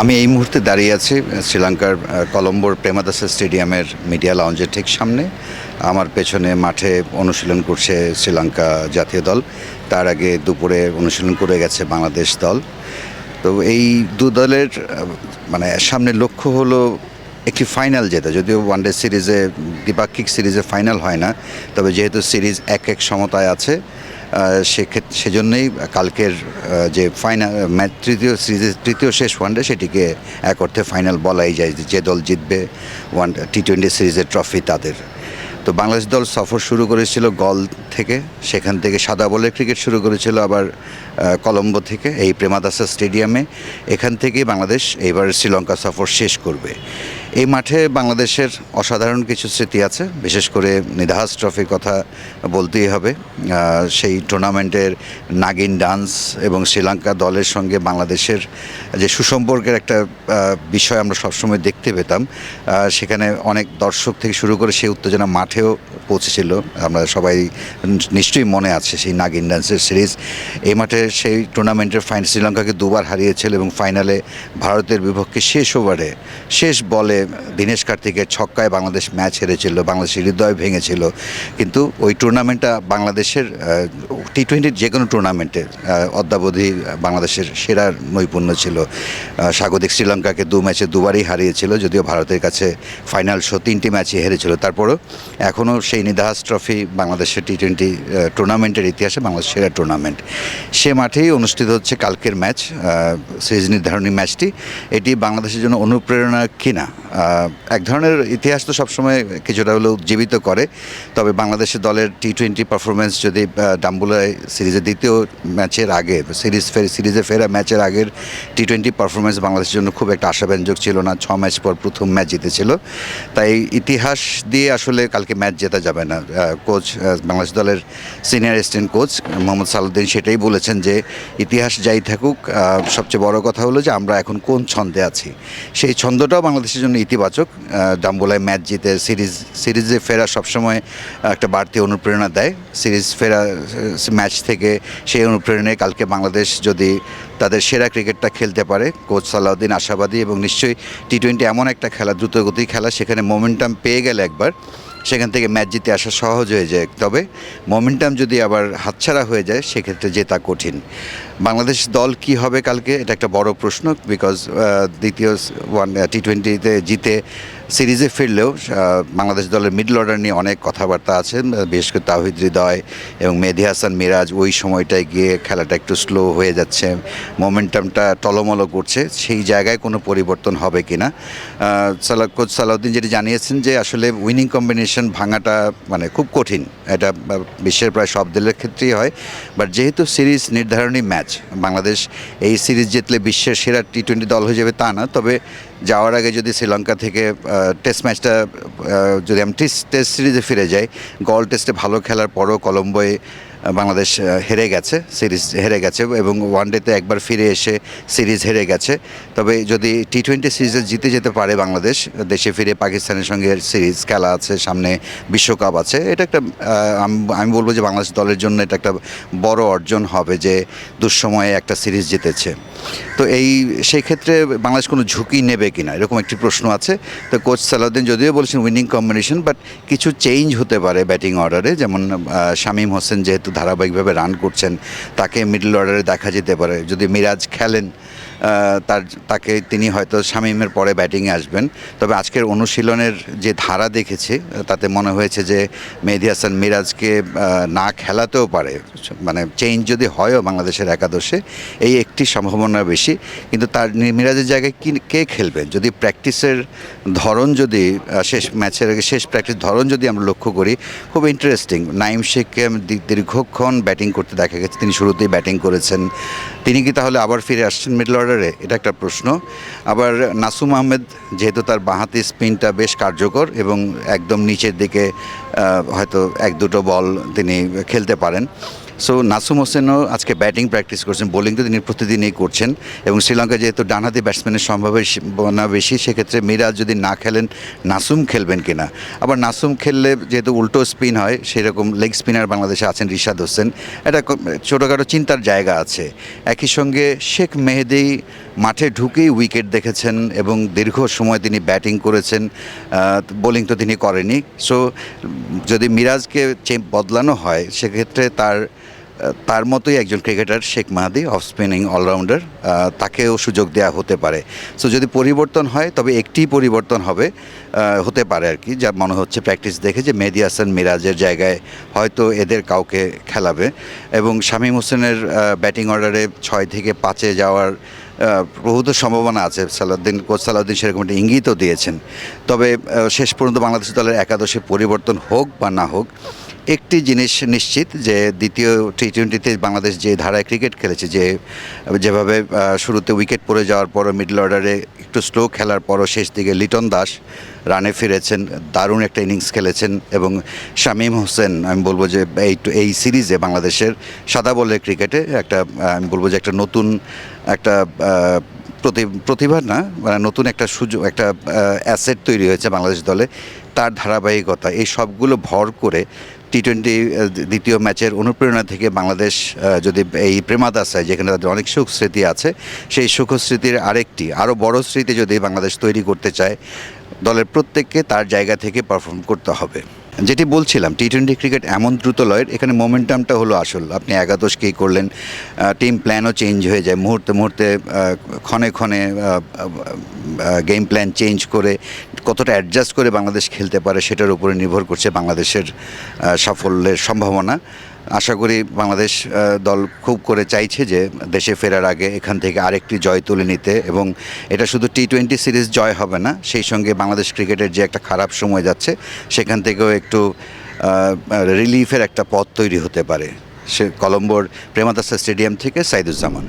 আমি এই মুহূর্তে দাঁড়িয়ে আছি শ্রীলঙ্কার কলম্বোর প্রেমাদাসা স্টেডিয়ামের মিডিয়া লাউঞ্জের ঠিক সামনে। আমার পেছনে মাঠে অনুশীলন করছে শ্রীলঙ্কা জাতীয় দল। তার আগে দুপুরে অনুশীলন করে গেছে বাংলাদেশ দল। তো এই দু দলের মানে সামনে লক্ষ্য হলো একটি ফাইনাল জেতা। যদিও ওয়ানডে সিরিজে দ্বিপাক্ষিক সিরিজে ফাইনাল হয় না, তবে যেহেতু সিরিজ এক এক সমতায় আছে সেক্ষেত্রে সেজন্যই কালকের যে ফাইনাল ম্যাচ, তৃতীয় সিরিজের তৃতীয় শেষ ওয়ানডে সেটিকে এক অর্থে ফাইনাল বলাই যায় যে দল জিতবে ওয়ান টি টোয়েন্টি সিরিজের ট্রফি তাদের। তো বাংলাদেশ দল সফর শুরু করেছিল গল থেকে, সেখান থেকে সাদা বলের ক্রিকেট শুরু করেছিল আবার কলম্বো থেকে, এই প্রেমাদাসা স্টেডিয়ামে এখান থেকেই বাংলাদেশ এইবার শ্রীলঙ্কা সফর শেষ করবে। এই মাঠে বাংলাদেশের অসাধারণ কিছু স্মৃতি আছে, বিশেষ করে নিধাস ট্রফির কথা বলতেই হবে। সেই টুর্নামেন্টের নাগিন ডান্স এবং শ্রীলঙ্কা দলের সঙ্গে বাংলাদেশের যে সুসম্পর্কের একটা বিষয় আমরা সবসময় দেখতে পেতাম। সেখানে অনেক দর্শক থেকে শুরু করে সেই উত্তেজনা মাঠেও পৌঁছেছিল। আমরা সবাই নিশ্চয়ই মনে আছে সেই নাগিন ডান্সের সিরিজ। এই মাঠে সেই টুর্নামেন্টের ফাইন শ্রীলঙ্কাকে দুবার হারিয়েছিল এবং ফাইনালে ভারতের বিপক্ষে শেষ ওভারে শেষ বলে দীনেশ কার্তিকের ছক্কায় বাংলাদেশ ম্যাচ হেরেছিল বাংলাদেশের হৃদয় ভেঙেছিল। কিন্তু ওই টুর্নামেন্টটা বাংলাদেশের টি টোয়েন্টির যে কোনো টুর্নামেন্টে অদ্যাবধি বাংলাদেশের সেরা নৈপুণ্য ছিল। স্বাগতিক শ্রীলঙ্কাকে দু ম্যাচে দুবারই হারিয়েছিল, যদিও ভারতের কাছে ফাইনাল শো তিনটি ম্যাচই হেরেছিল। তারপরও এখনও সেই নিদাহাস ট্রফি বাংলাদেশের টি টোয়েন্টি টুর্নামেন্টের ইতিহাসে বাংলাদেশ সেরা টুর্নামেন্ট। সে মাঠেই অনুষ্ঠিত হচ্ছে কালকের ম্যাচ সিরিজ নির্ধারণী ম্যাচটি। এটি বাংলাদেশের জন্য অনুপ্রেরণা কিনা? এক ধরনের ইতিহাস তো সবসময় কিছুটা হলেও উজ্জীবিত করে, তবে বাংলাদেশের দলের টি টোয়েন্টি পারফরমেন্স যদি ডাম্বুলায় সিরিজের দ্বিতীয় ম্যাচের আগে, সিরিজ ফের, সিরিজে ফেরা ম্যাচের আগের টি টোয়েন্টি পারফরমেন্স বাংলাদেশের জন্য খুব একটা আশাব্যঞ্জক ছিল না। ছ ম্যাচ পর প্রথম ম্যাচ জিতেছিল। তাই ইতিহাস দিয়ে আসলে কালকে ম্যাচ জেতা যাবে না। কোচ বাংলাদেশ দলের senior assistant coach Mohammad Salauddin সেটাই বলেছেন যে, ইতিহাস যাই থাকুক সবচেয়ে বড় কথা হলো যে আমরা এখন কোন ছন্দে আছি। সেই ছন্দটাও বাংলাদেশের জন্য ইতিবাচক জাম্বুলায় ম্যাচ জিতে সিরিজ, সিরিজে ফেরা সবসময় একটা বাড়তি অনুপ্রেরণা দেয়। সিরিজ ফেরা ম্যাচ থেকে সেই অনুপ্রেরণায় কালকে বাংলাদেশ যদি তাদের সেরা ক্রিকেটটা খেলতে পারে, কোচ সালাউদ্দিন আশাবাদী এবং নিশ্চয়ই টি টোয়েন্টি এমন একটা খেলা দ্রুতগতি খেলা, সেখানে মোমেন্টাম পেয়ে গেলে একবার। সেখান থেকে ম্যাচ জিতে আসা সহজ হয়ে যায়। তবে মোমেন্টাম যদি আবার হাতছাড়া হয়ে যায়, সেক্ষেত্রে জেতা কঠিন। বাংলাদেশ দল কি হবে কালকে? এটা একটা বড় প্রশ্ন বিকজ দ্বিতীয় ওয়ান টি টোয়েন্টিতে জিতে সিরিজে ফিরলেও বাংলাদেশ দলের মিডল অর্ডার নিয়ে অনেক কথাবার্তা আছে বিশেষ করে তাহিদ হৃদয় এবং মেহেদি হাসান মিরাজ ওই সময়টায় গিয়ে খেলাটা একটু স্লো হয়ে যাচ্ছে মোমেন্টামটা টলমলো করছে, সেই জায়গায় কোনো পরিবর্তন হবে কি না সালা কোচ সালাউদ্দিন যেটি জানিয়েছেন যে আসলে উইনিং কম্বিনেশন ভাঙাটা মানে খুব কঠিন, এটা বিশ্বের প্রায় সব দলের ক্ষেত্রেই হয় বাট যেহেতু সিরিজ নির্ধারণী ম্যাচ বাংলাদেশ এই সিরিজ জিতলে বিশ্বের সেরা টি টোয়েন্টি দল হয়ে যাবে তা না, তবে যাওয়ার আগে যদি শ্রীলঙ্কা থেকে টেস্ট ম্যাচটা যদি আমি টেস্ট টেস্ট সিরিজে ফিরে যাই গল টেস্টে ভালো খেলার পরও কলম্বোয় বাংলাদেশ হেরে গেছে, সিরিজ হেরে গেছে এবং ওয়ানডেতে একবার ফিরে এসে সিরিজ হেরে গেছে। তবে যদি টি টোয়েন্টি সিরিজে জিতে যেতে পারে বাংলাদেশ, দেশে ফিরে পাকিস্তানের সঙ্গে সিরিজ খেলা আছে, সামনে বিশ্বকাপ আছে, এটা একটা আমি বলব যে বাংলাদেশ দলের জন্য এটা একটা বড় অর্জন হবে যে দুঃসময়ে একটা সিরিজ জিতেছে। তো এই, সেই ক্ষেত্রে বাংলাদেশ কোনো ঝুঁকি নেবে কিনা, এরকম একটি প্রশ্ন আছে। তো কোচ সালাউদ্দিন যদিও বলছেন উইনিং কম্বিনেশন বাট কিছু চেঞ্জ হতে পারে ব্যাটিং অর্ডারে যেমন শামীম হোসেন যেহেতু ধারাবাহিকভাবে রান করছেন তাকে মিডল অর্ডারে দেখা যেতে পারে। যদি মিরাজ খেলেন তার তাকে তিনি হয়তো শামীমের পরে ব্যাটিংয়ে আসবেন। তবে আজকের অনুশীলনের যে ধারা দেখেছি, তাতে মনে হয়েছে যে মেহেদি হাসান মিরাজকে না খেলাতেও পারে। মানে চেঞ্জ যদি হয়ও বাংলাদেশের একাদশে, এই একটি সম্ভাবনা বেশি। কিন্তু তার মিরাজের জায়গায় কি কে খেলবেন? যদি প্র্যাকটিসের ধরন যদি শেষ ম্যাচের আগে শেষ প্র্যাকটিস ধরন যদি আমরা লক্ষ্য করি, খুব ইন্টারেস্টিং নাইম শেখকে দীর্ঘক্ষণ ব্যাটিং করতে দেখা গেছে। তিনি শুরুতেই ব্যাটিং করেছেন। তিনি কি তাহলে আবার ফিরে আসছেন মিডল অর্ডারে? এটা একটা প্রশ্ন। আবার নাসুম আহমেদ, যেহেতু তার বাঁহাতি স্পিনটা বেশ কার্যকর এবং একদম নিচের দিকে হয়তো এক দুটো বল তিনি খেলতে পারেন। সো নাসুম হোসেনও আজকে ব্যাটিং প্র্যাকটিস করছেন বোলিং তো তিনি প্রতিদিনই করছেন এবং শ্রীলঙ্কা যেহেতু ডানহাতি ব্যাটসম্যানের সম্ভাবনা বেশি সেক্ষেত্রে মিরাজ যদি না খেলেন নাসুম খেলবেন কিনা? আবার নাসুম খেললে যেহেতু উল্টো স্পিন হয়, সেরকম লেগ স্পিনার বাংলাদেশে আছেন রিশাদ হোসেন। এটা ছোটোখাটো চিন্তার জায়গা আছে। একই সঙ্গে শেখ মেহেদি মাঠে ঢুকেই উইকেট দেখেছেন এবং দীর্ঘ সময় তিনি ব্যাটিং করেছেন বোলিং তো তিনি করেনি সো যদি মিরাজকে বদলানো হয়, সেক্ষেত্রে তার তার মতোই একজন cricketer Sheikh Mahedi off spinning allrounder তাকেও সুযোগ দেওয়া হতে পারে। সো যদি পরিবর্তন হয়, তবে একটি পরিবর্তন হবে হতে পারে আর কি, যা মনে হচ্ছে প্র্যাকটিস দেখে যে মেহেদি হাসান মিরাজের জায়গায় হয়তো এদের কাউকে খেলাবে। এবং শামীম হোসেনের ব্যাটিং অর্ডারে ছয় থেকে পাঁচে যাওয়ার প্রভূত সম্ভাবনা আছে। সালাউদ্দিন, কোচ সালাউদ্দিন সেরকম একটা ইঙ্গিতও দিয়েছেন। তবে শেষ পর্যন্ত বাংলাদেশ দলের একাদশে পরিবর্তন হোক বা না হোক, একটি জিনিস নিশ্চিত যে দ্বিতীয় টি টোয়েন্টিতে বাংলাদেশ যে ধারায় ক্রিকেট খেলেছে, যে যেভাবে শুরুতে উইকেট পড়ে যাওয়ার পর মিডল অর্ডারে একটু স্লো খেলার পরও শেষ দিকে লিটন দাস রানে ফিরেছেন, দারুণ একটা ইনিংস খেলেছেন এবং শামীম হোসেন, আমি বলব যে এই এই সিরিজে বাংলাদেশের সাদা বলের ক্রিকেটে একটা, আমি বলব যে একটা নতুন একটা প্রতি, প্রতিভা না মানে নতুন একটা সুযোগ, একটা অ্যাসেট তৈরি হয়েছে বাংলাদেশ দলে, তার ধারাবাহিকতা। এই সবগুলো ভর করে টি টোয়েন্টি দ্বিতীয় ম্যাচের অনুপ্রেরণা থেকে বাংলাদেশ যদি এই প্রেমাদাসায় যেখানে তাদের অনেক সুখ স্মৃতি আছে, সেই সুখ স্মৃতির আরেকটি আরও বড় স্মৃতি যদি বাংলাদেশ তৈরি করতে চায়, দলের প্রত্যেককে তার জায়গা থেকে পারফর্ম করতে হবে। যেটি বলছিলাম টি টোয়েন্টি ক্রিকেট এমন দ্রুত লয়ের এখানে মোমেন্টামটা হলো আসল। আপনি একাদশ কী করলেন টিম প্ল্যানও চেঞ্জ হয়ে যায়। মুহূর্তে মুহূর্তে ক্ষণে ক্ষণে গেম প্ল্যান চেঞ্জ করে কতটা অ্যাডজাস্ট করে বাংলাদেশ খেলতে পারে, সেটার উপরে নির্ভর করছে বাংলাদেশের সাফল্যের সম্ভাবনা। আশা করি বাংলাদেশ দল খুব করে চাইছে যে দেশে ফেরার আগে এখান থেকে আরেকটি জয় তুলে নিতে এবং এটা শুধু টি টোয়েন্টি সিরিজ জয় হবে না, সেই সঙ্গে বাংলাদেশ ক্রিকেটের যে একটা খারাপ সময় যাচ্ছে, সেখান থেকেও একটু রিলিফের একটা পথ তৈরি হতে পারে। সে কলম্বোর প্রেমাদাসা স্টেডিয়াম থেকে সাইদুজ্জামান।